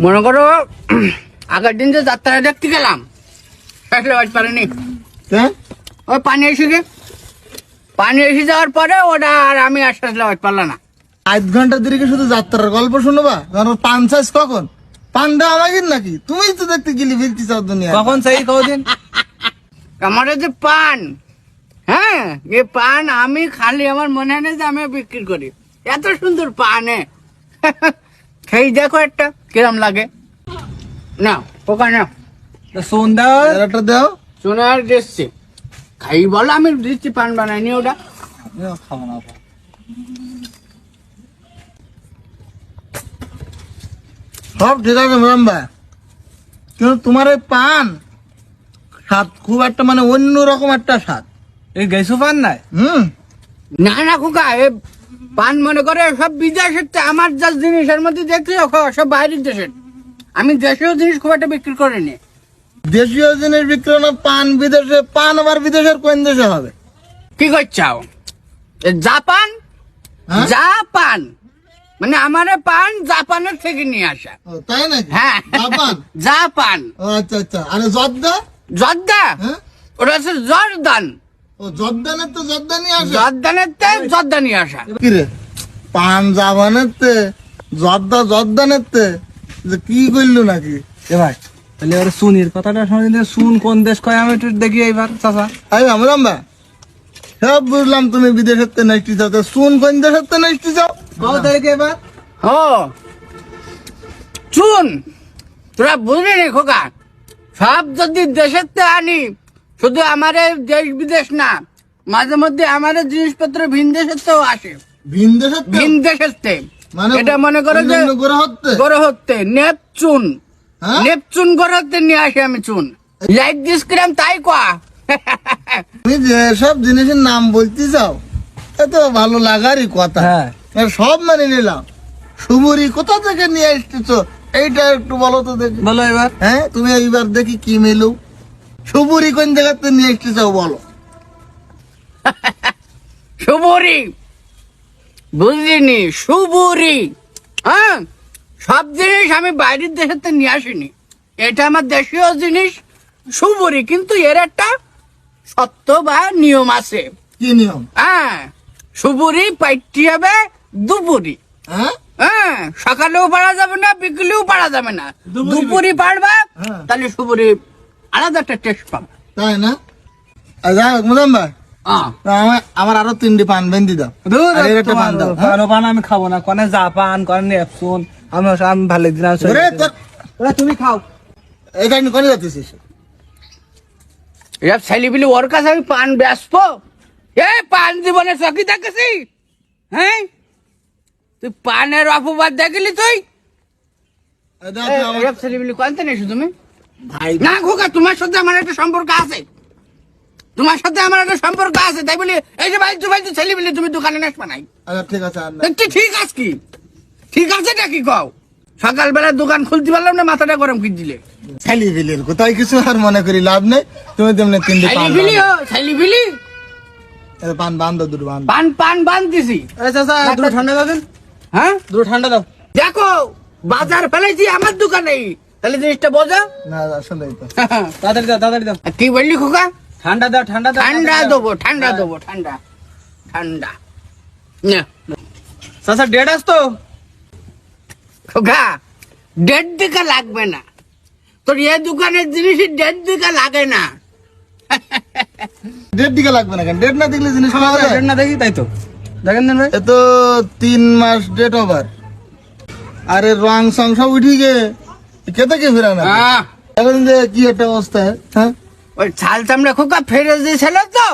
মনে করো আগের দিন যে যাত্রা দেখতে গেলাম আসলে বাজ পারেনি। হ্যাঁ? ওই পানি এসে গে পানি এসে যাওয়ার পরে ওটা আর আমি আস্তে আসলে বাজ পারলাম না। আধ ঘণ্টা দেরি কি শুধু যাত্রার গল্প শুনবা? কারণ পান চাষ কখন? পানটা আমাকে নাকি? তুমি তো দেখতে গেলি ফিরতে চাও দুনিয়া কখন সেই কদিন আমার যে পান। হ্যাঁ এই পান আমি খালি আমার মনে হয় না যে আমি বিক্রি করি। এত সুন্দর পান। এ। খেয়ে দেখো একটা কিরম লাগে। না পোকা না সন্ধ্যা একটা দাও। সোনার দিচ্ছি খাই বলো আমি দিচ্ছি পান বানাইনি ওটা। খাব না সব ঠিক আছে ম্যাডাম ভাই। কিন্তু তোমার এই পান স্বাদ খুব একটা মানে অন্য রকম একটা স্বাদ। এই গেছু পান নাই? হুম। না না খোকা এ পান মনে করে সব বিদেশের আমার যা জিনিসের মধ্যে দেখছি সব বাইরের দেশের। আমি দেশীয় জিনিস খুব একটা বিক্রি করিনি। দেশীয় জিনিস বিক্রি না পান বিদেশে পান আবার বিদেশের কোন দেশে হবে? কি করছাও? জাপান? হ্যাঁ? জাপান? মানে আমার পান জাপানের থেকে নিয়ে আসা। তাই না হ্যাঁ। জাপান? জাপান। আচ্ছা আচ্ছা। আরে জর্দা? জর্দা? হ্যাঁ? ওটা হচ্ছে জর্দান। জর্দানের তো জর্দানি আসে। জর্দানের তে জর্দা নিয়ে আসা। কিরে? পান জাবানের তে জর্দা জর্দানের তে যে কি করল নাকি? এ ভাই তাহলে ওর সুনির কথাটা শুনে সুন কোন দেশ কয় আমি একটু দেখি এইবার চাচা। আমি আমরাম বা? সব বুঝলাম তুমি বিদেশের তে নাইটি চাও তা শুন কোন দেশের তে নাইটি চাও? কও এবার ও তোরা বুঝলি নি খোকা? সব যদি দেশের তে আনি শুধু আমার দেশ বিদেশ না মাঝে মধ্যে আমার জিনিসপত্র ভিন দেশের তেও আসে। ভিন দেশের ভিন দেশের মানে এটা মনে করো যে গ্রহ হতে নেপচুন। হ্যাঁ? নেপচুন গ্রহ হতে নিয়ে আসে আমি চুন। লাইক দিস কিরাম তাই কোয়া? তুমি যেসব জিনিসের নাম বলতে চাও এত ভালো লাগারই কথা। হ্যাঁ। সব মানে নিলাম। সুবুরি কোথা থেকে নিয়ে এসতেছো এইটা একটু বলো তো দেখি। বলো এবার। হ্যাঁ তুমি এইবার দেখি কি মেলু। সুবুরি কোন জায়গাতে নিয়ে এসতেছো বলো? সুবুরি বুঝলিনি সুবুরি হ্যাঁ সব জিনিস আমি বাইরের দেশের থেকে নিয়ে আসিনি। এটা আমার দেশীয় জিনিস সুবুরি কিন্তু এর একটা সত্য বা নিয়ম আছে। কি নিয়ম? হ্যাঁ সুবুরি পাইটি হবে দুপুরি। হ্যাঁ? হ্যাঁ সকালেও পারা যাবে না বিকেলেও পারা যাবে না। দুপুরি- পারবা হ্যাঁ। তাহলে সুপুরি আলাদা একটা টেস্ট পাবে। তাই না? যাই হোক মুজাম ভাই। আমার আরও তিনটি পান দাও। দাও হ্যাঁ? পান আমি খাব না কনে কনে আমি ভালো তুমি খাও। এখানে কোনে যাচ্ছিস? এসব ছেলেপিলি ওর কাছে আমি পান ব্যস্ত। এ পান জীবনে চকি দেখেছি। হ্যাঁ? তুই পানের অপবাদ দেখলি তুই? এসব ছেলেপিলি কোনতে নেছো তুমি? না খোকা তোমার সাথে আমার একটা সম্পর্ক আছে। তোমার সাথে আমার একটা সম্পর্ক আছে তাই বলি এই যে ভাই ভাই ছেলেপিলি তুমি দোকানে নেসবা নাই। আচ্ছা ঠিক আছে ঠিক কি? ঠিক আছে নাকি কও? সকালবেলা দোকান খুলতে পারলাম না মাথাটা গরম দিলে। ছেলি বিলির কোথায় কিছু আর মনে করি লাভ নেই। তুমি তেমনি তিনটি পান ছেলেপিলি ও বাঁধো। এ, পান বান্ধব দুটো বান্ধব পান পান চাচা দুটো ঠান্ডা দাও হ্যাঁ? দুটো ঠান্ডা দাও। দেখো বাজার ফেলেছি আমার দোকানে তাহলে জিনিসটা বোঝা। না আসলে তো তাড়াতাড়ি দাও তাড়াতাড়ি দাও। কি বললি খোকা? ঠান্ডা দাও ঠান্ডা দাও ঠান্ডা দেবো ঠান্ডা দেবো ঠান্ডা ঠান্ডা। না, চাচা ডেট আসতো খোকা দেড় দিকা লাগবে না। তোর এ দোকানের জিনিসের দেড় দিকা লাগে না। ডেট দিকে লাগবে না কেন? ডেট না দেখলে জিনিস ডেট না দেখি তাই তো। দেখেন দেন ভাই। এ তো তিন মাস ডেট ওভার। আরে রং সং সব উঠি গে। খেতে কে ফেরা না? এখন যে কি একটা অবস্থা হ্যাঁ? ওই ছাল চামড়া খোকা ফেরে দিয়েছিল তো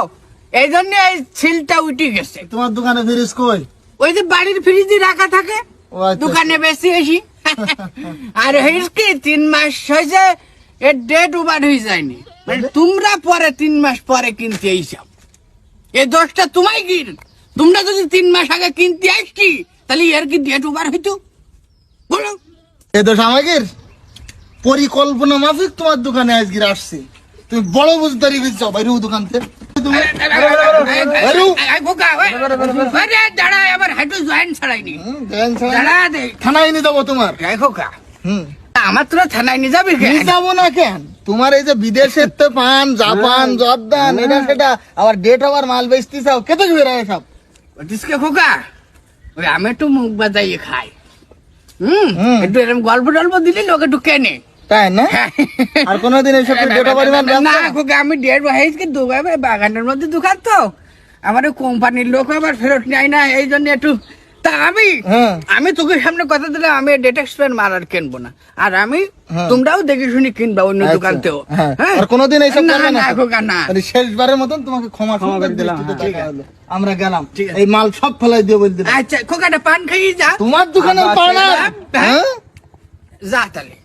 এই জন্য এই ছিলটা উঠে গেছে। তোমার দোকানে ফিরিস কই? ওই যে বাড়ির ফ্রিজে রাখা থাকে আচ্ছা, দোকানে বেশি এসি আর কি তিন মাস হয়েছে এর ডেট ওভার হয়ে যায়নি। মানে তোমরা পরে তিন মাস পরে কিনতে এইসব এ দোষটা তোমায় গির তোমরা যদি তিন মাস আগে কিনতে আসছি তাহলে এর কি ডেট ওভার হইতো? বলো। এ দোষ আমাদের পরিকল্পনা মাফিক তোমার দোকানে আজকে আসছে। তুমি বড় বুঝদারি হয়েছ বাইরে দোকান থেকে তুমি বাইরু। এই খোকা, ওই, আরে দাঁড়া এবার ছাড়াইনি। হুম, দেন ছাড়া। দাঁড়া দে। থানায় নিয়ে যাব তোমার। আমার তোরা থানায় নিয়ে যাবি যাব না কেন? তোমার এই যে বিদেশের তো পান জাপান জর্দান এটা সেটা আবার ডেট ওভার মাল বেচতে চাও কেতে বেরোয় সব। কে খোকা ওই আমি একটু মুখ বাজাইয়ে খাই। হুম? হুম। একটু এরকম গল্প টল্প দিলি লোক একটু কেনে। তাই না আর কোনোদিন এইসব ডেট না আমি দুবাই বাগানের মধ্যে দোকান তো আমার কোম্পানির লোক আবার ফেরত নেয় না এই জন্য একটু তা আমি হ্যাঁ। আমি তোকে সামনে কথা দিলাম আমি ডেট এক্সপায়ার মাল আর কিনবো না আর আমি হ্যাঁ। তোমরাও দেখে শুনি কিনবা অন্য আচ্ছা, দোকান হ্যাঁ। হ্যাঁ? আর কোনোদিন এইসব না করবে না আরে শেষবারের মতন তোমাকে ক্ষমা ক্ষমা করে দিলাম, হ্যাঁ। আমরা গেলাম। এই মাল সব ফেলাই দিয়ে বলতে আচ্ছা খোকাটা পান খাইয়ে যা তোমার দোকানে পানা হ্যাঁ। হ্যাঁ যা তাহলে